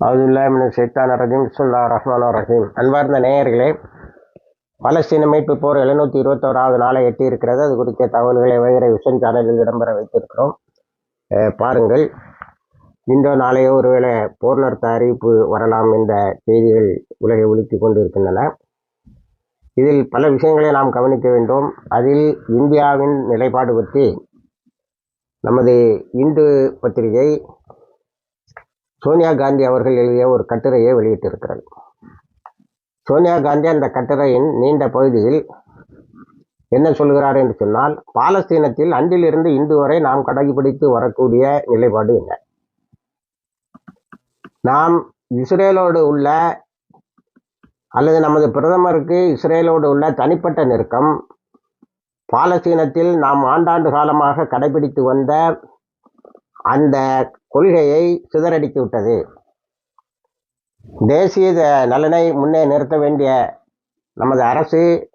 அவுதுல்லாமின் சைத்தான் ரஜீம் சுல்லா ரஹ்மான் ரஹீம். அன்பார்ந்த நேயர்களே பலஸ்தீன மீட்பு போர் எழுநூற்றி இருபத்தோராவது நாளை எட்டி இருக்கிறது அது குறித்த தகவல்களை வைகிற விஷன் சேனலில் இடம்பெற வைத்திருக்கிறோம். பாருங்கள் இன்றோ நாளையோ ஒருவேளை போர் நிறுத்த அறிவிப்பு வரலாம் என்ற செய்திகள் உலகை ஒழித்து கொண்டு இருக்கின்றன இதில் பல விஷயங்களை நாம் கவனிக்க வேண்டும். அதில் இந்தியாவின் நிலைப்பாடு பற்றி நமது இந்து பத்திரிகை சோனியா காந்தி அவர்கள் எழுதிய ஒரு கட்டுரையை வெளியிட்டிருக்கிறார். சோனியா காந்தி அந்த கட்டுரையின் நீண்ட பகுதியில் என்ன சொல்கிறார் என்று சொன்னால் பாலஸ்தீனத்தில் அன்றிலிருந்து இன்று வரை நாம் கடைபிடித்து வரக்கூடிய நிலைப்பாடு என்ன? நாம் இஸ்ரேலோடு உள்ள அல்லது நமது பிரதமருக்கு இஸ்ரேலோடு உள்ள தனிப்பட்ட நெருக்கம் பாலஸ்தீனத்தில் நாம் ஆண்டாண்டு காலமாக கடைபிடித்து வந்த அந்த கொள்கையை சிதறடித்து விட்டது. தேசிய நலனை முன்னே நிறுத்த வேண்டிய நமது அரசு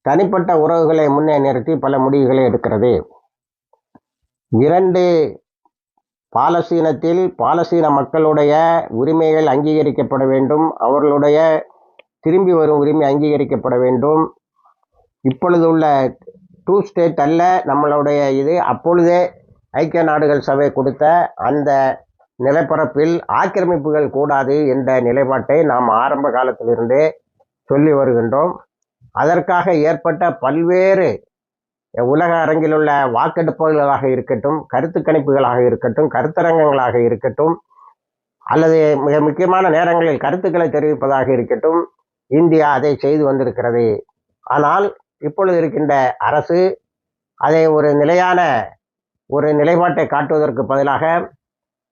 தனிப்பட்ட உறவுகளை முன்னே நிறுத்தி பல முடிவுகளை எடுக்கிறது. இரண்டு பாலஸ்தீனத்தில் பாலஸ்தீன மக்களுடைய உரிமைகள் அங்கீகரிக்கப்பட வேண்டும். அவர்களுடைய திரும்பி வரும் உரிமை அங்கீகரிக்கப்பட வேண்டும். இப்பொழுது உள்ள டூ ஸ்டேட் அல்ல நம்மளுடைய இது. அப்பொழுதே ஐக்கிய நாடுகள் சபை கொடுத்த அந்த நிலப்பரப்பில் ஆக்கிரமிப்புகள் கூடாது என்ற நிலைப்பாட்டை நாம் ஆரம்ப காலத்திலிருந்தே சொல்லி வருகின்றோம். அதற்காக ஏற்பட்ட பல்வேறு உலக அரங்கில் உள்ள வாக்கெடுப்புகளாக இருக்கட்டும் கருத்து கணிப்புகளாக இருக்கட்டும் கருத்தரங்கங்களாக இருக்கட்டும் அல்லது மிக முக்கியமான நேரங்களில் கருத்துக்களை தெரிவிப்பதாக இருக்கட்டும் இந்தியா அதை செய்து வந்திருக்கிறது. ஆனால் இப்பொழுது இருக்கின்ற அரசு அதை ஒரு நிலையான ஒரு நிலைப்பாட்டை காட்டுவதற்கு பதிலாக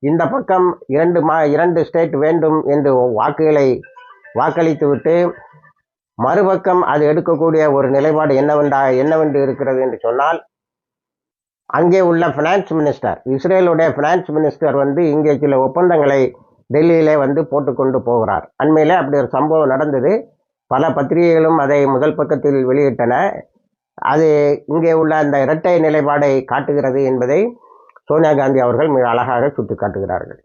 இந்த பக்கம் இரண்டு மா இரண்டு ஸ்டேட் வேண்டும் என்று வாக்குகளை வாக்களித்துவிட்டு மறுபக்கம் அது எடுக்கக்கூடிய ஒரு நிலைப்பாடு என்னவென்றா என்னவென்று இருக்கிறது என்று சொன்னால் அங்கே உள்ள ஃபினான்ஸ் மினிஸ்டர் இஸ்ரேலுடைய ஃபினான்ஸ் மினிஸ்டர் வந்து இங்கே சில ஒப்பந்தங்களை டெல்லியிலே வந்து போட்டுக்கொண்டு போகிறார். அண்மையில் அப்படி ஒரு சம்பவம் நடந்தது. பல பத்திரிகைகளும் அதை முதல் பக்கத்தில் வெளியிட்டன. அது இங்கே உள்ள அந்த இரட்டை நிலைப்பாடை காட்டுகிறது என்பதை சோனியா காந்தி அவர்கள் மிக அழகாக சுட்டி காட்டுகிறார்கள்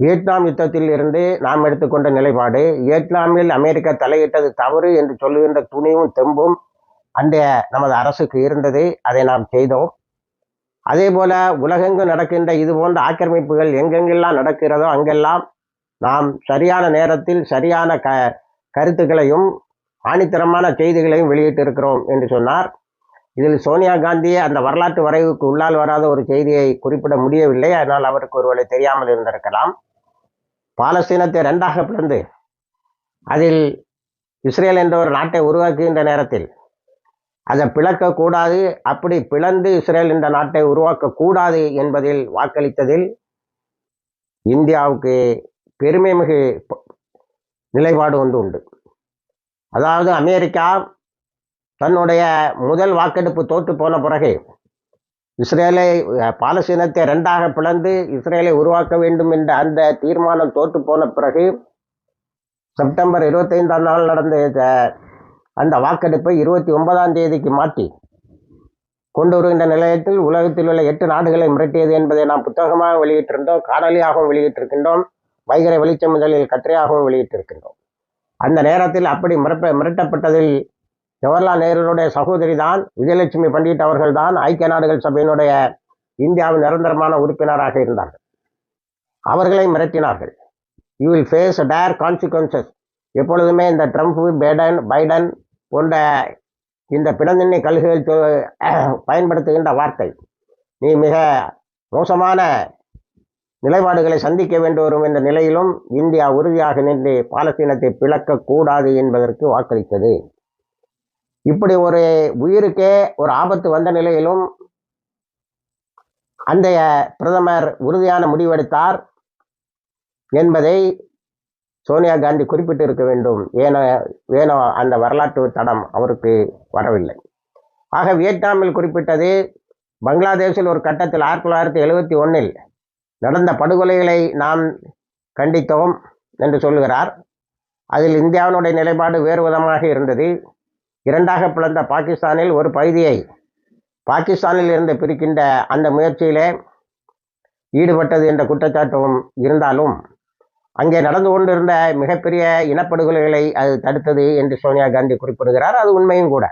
வியட்நாம் யுத்தத்தில் இருந்து நாம் எடுத்துக்கொண்ட நிலைப்பாடு வியட்நாமில் அமெரிக்கா தலையிட்டது தவறு என்று சொல்லுகின்ற துணிவும் தெம்பும் அன்றைய நமது அரசுக்கு இருந்தது அதை நாம் செய்தோம். அதே போல உலகெங்கும் நடக்கின்ற இது போன்ற ஆக்கிரமிப்புகள் எங்கெங்கெல்லாம் நடக்கிறதோ அங்கெல்லாம் நாம் சரியான நேரத்தில் சரியான க கருத்துக்களையும் ஆணித்தரமான செய்திகளையும் வெளியிட்டிருக்கிறோம் என்று சொன்னார். இதில் சோனியா காந்தி அந்த வரலாற்று வரைவுக்கு உள்ளால் வராத ஒரு செய்தியை குறிப்பிட முடியவில்லை. அதனால் அவருக்கு ஒருவேளை தெரியாமல் இருந்திருக்கலாம். பாலஸ்தீனத்தை ரெண்டாக பிளந்து அதில் இஸ்ரேல் என்ற ஒரு நாட்டை உருவாக்குகின்ற நேரத்தில் அதை பிளக்கக்கூடாது. அப்படி பிளந்து இஸ்ரேல் என்ற நாட்டை உருவாக்கக்கூடாது என்பதில் வாக்களித்ததில் இந்தியாவுக்கு பெருமை மிகு ப- நிலைப்பாடு ஒன்று உண்டு. அதாவது அமெரிக்கா தன்னுடைய முதல் வாக்கெடுப்பு தோற்று போன பிறகு இஸ்ரேலை பாலஸ்தீனத்தை ரெண்டாக பிளந்து இஸ்ரேலை உருவாக்க வேண்டும் என்ற அந்த தீர்மானம் தோற்று போன பிறகு செப்டம்பர் இருபத்தைந்தாம் நாள் நடந்த அந்த வாக்கெடுப்பை இருபத்தி ஒன்பதாம் தேதிக்கு மாற்றி கொண்டு வருகின்ற நிலையத்தில் உலகத்தில் உள்ள எட்டு நாடுகளை மிரட்டியது என்பதை நாம் புத்தகமாக வெளியிட்டிருந்தோம் காணொலியாகவும் வெளியிட்டிருக்கின்றோம் வைகரை வெளிச்சம் முதலில் கற்றையாகவும் வெளியிட்டிருக்கின்றோம். அந்த நேரத்தில் அப்படி மிரப்ப மிரட்டப்பட்டதில் ஜவஹர்லால் நேருடைய சகோதரி தான் விஜயலட்சுமி பண்டிட் அவர்கள் தான் ஐக்கிய நாடுகள் சபையினுடைய இந்தியாவின் நிரந்தரமான உறுப்பினராக இருந்தார்கள். அவர்களை மிரட்டினார்கள். You will face dire consequences எப்பொழுதுமே இந்த ட்ரம்ப் பேடன் பைடன் போன்ற இந்த பிணந்திண்ணை கழுகுகள் பயன்படுத்துகின்ற வார்த்தை நீ மிக மோசமான நிலைப்பாடுகளை சந்திக்க வேண்டு வரும் என்ற நிலையிலும் இந்தியா உறுதியாக நின்று பாலஸ்தீனத்தை பிளக்கக்கூடாது என்பதற்கு வாக்களித்தது. இப்படி ஒரு உயிருக்கே ஒரு ஆபத்து வந்த நிலையிலும் அந்த பிரதமர் உறுதியான முடிவெடுத்தார் என்பதை சோனியா காந்தி குறிப்பிட்டு இருக்க வேண்டும். ஏனோ ஏனோ அந்த வரலாற்று தடம் அவருக்கு வரவில்லை. ஆக வியட்நாமில் குறிப்பிட்டது பங்களாதேஷில் ஒரு கட்டத்தில் ஆயிரத்தி தொள்ளாயிரத்தி எழுபத்தி ஒன்றில் நடந்த படுகொலைகளை நாம் கண்டித்தோம் என்று சொல்லுகிறார். அதில் இந்தியாவினுடைய நிலைப்பாடு வேறு விதமாக இருந்தது. இரண்டாக பிளந்த பாகிஸ்தானில் ஒரு பகுதியை பாகிஸ்தானில் இருந்து பிரிக்கின்ற அந்த முயற்சியிலே ஈடுபட்டது என்ற குற்றச்சாட்டும் இருந்தாலும் அங்கே நடந்து கொண்டிருந்த மிகப்பெரிய இனப்படுகொலைகளை அது தடுத்தது என்று சோனியா காந்தி குறிப்பிடுகிறார். அது உண்மையும் கூட.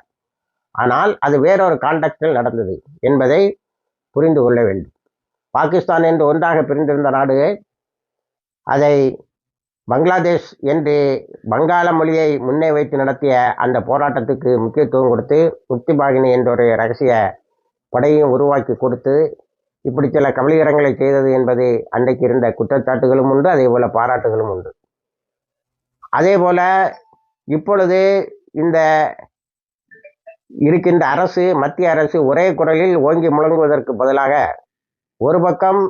ஆனால் அது வேறொரு கான்டெக்டில் நடந்தது என்பதை புரிந்து கொள்ள வேண்டும். பாகிஸ்தான் என்று ஒன்றாக பிரிந்திருந்த நாடு அதை பங்களாதேஷ் என்று வங்காள மொழியை முன்னே வைத்து நடத்திய அந்த போராட்டத்துக்கு முக்கியத்துவம் கொடுத்து முக்திபாகினி என்ற ஒரு ரகசிய படையும் உருவாக்கி கொடுத்து இப்படி சில கபலீகரங்களை செய்தது என்பது அன்றைக்கு இருந்த குற்றச்சாட்டுகளும் உண்டு அதே போல பாராட்டுகளும் உண்டு. அதே போல இப்பொழுது இந்த இருக்கின்ற அரசு மத்திய அரசு ஒரே குரலில் ஓங்கி முழங்குவதற்கு பதிலாக ஒரு பக்கம்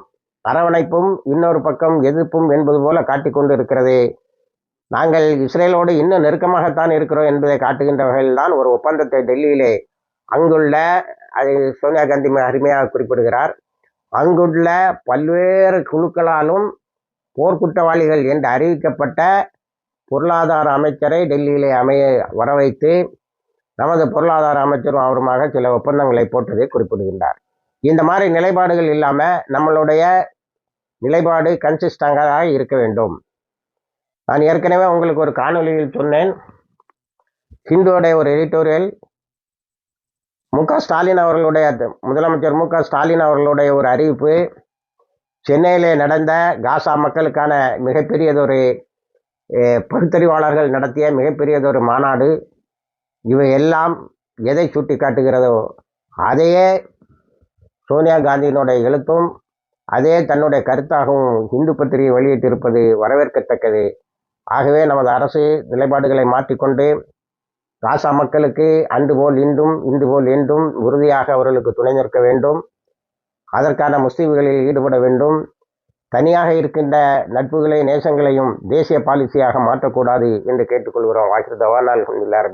அரவணைப்பும் இன்னொரு பக்கம் எதிர்ப்பும் என்பது போல காட்டிக்கொண்டு இருக்கிறது நாங்கள் இஸ்ரேலோடு இன்னும் நெருக்கமாகத்தான் இருக்கிறோம் என்பதை காட்டுகின்ற வகையில் தான் ஒரு ஒப்பந்தத்தை டெல்லியிலே அங்குள்ள அது சோனியா காந்தி அருமையாக குறிப்பிடுகிறார். அங்குள்ள பல்வேறு குழுக்களாலும் போர்க்குற்றவாளிகள் என்று அறிவிக்கப்பட்ட பொருளாதார அமைச்சரை டெல்லியிலே அமைய வர வைத்து நமது பொருளாதார அமைச்சரும் அவருமாக சில ஒப்பந்தங்களை போட்டதை குறிப்பிடுகின்றார். இந்த மாதிரி நிலைப்பாடுகள் இல்லாமல் நம்மளுடைய நிலைப்பாடு கன்சிஸ்டங்காக இருக்க வேண்டும். நான் ஏற்கனவே உங்களுக்கு ஒரு காணொலியில் சொன்னேன். ஹிந்துவோடைய ஒரு எடிட்டோரியல் மு க ஸ்டாலின் அவர்களுடைய முதலமைச்சர் மு க ஸ்டாலின் அவர்களுடைய ஒரு அறிவிப்பு சென்னையிலே நடந்த காசா மக்களுக்கான மிகப்பெரியதொரு பகுத்தறிவாளர்கள் நடத்திய மிகப்பெரியதொரு மாநாடு இவை எல்லாம் எதை சுட்டி காட்டுகிறதோ அதையே சோனியா காந்தியினுடைய எழுத்தும் அதே தன்னுடைய கருத்தாகவும் இந்து பத்திரிகை வெளியிட்டிருப்பது வரவேற்கத்தக்கது. ஆகவே நமது அரசு நிலைப்பாடுகளை மாற்றிக்கொண்டு காசா மக்களுக்கு அன்று போல் இன்றும் இன்று போல் என்றும் உறுதியாக அவர்களுக்கு துணை நிற்க வேண்டும். அதற்கான முஸ்லீம்களில் ஈடுபட வேண்டும். தனியாக இருக்கின்ற நட்புகளை நேசங்களையும் தேசிய பாலிசியாக மாற்றக்கூடாது என்று கேட்டுக்கொள்கிறோம். வாக்கிர் தவானால் அல்ஹம்துலில்லாஹி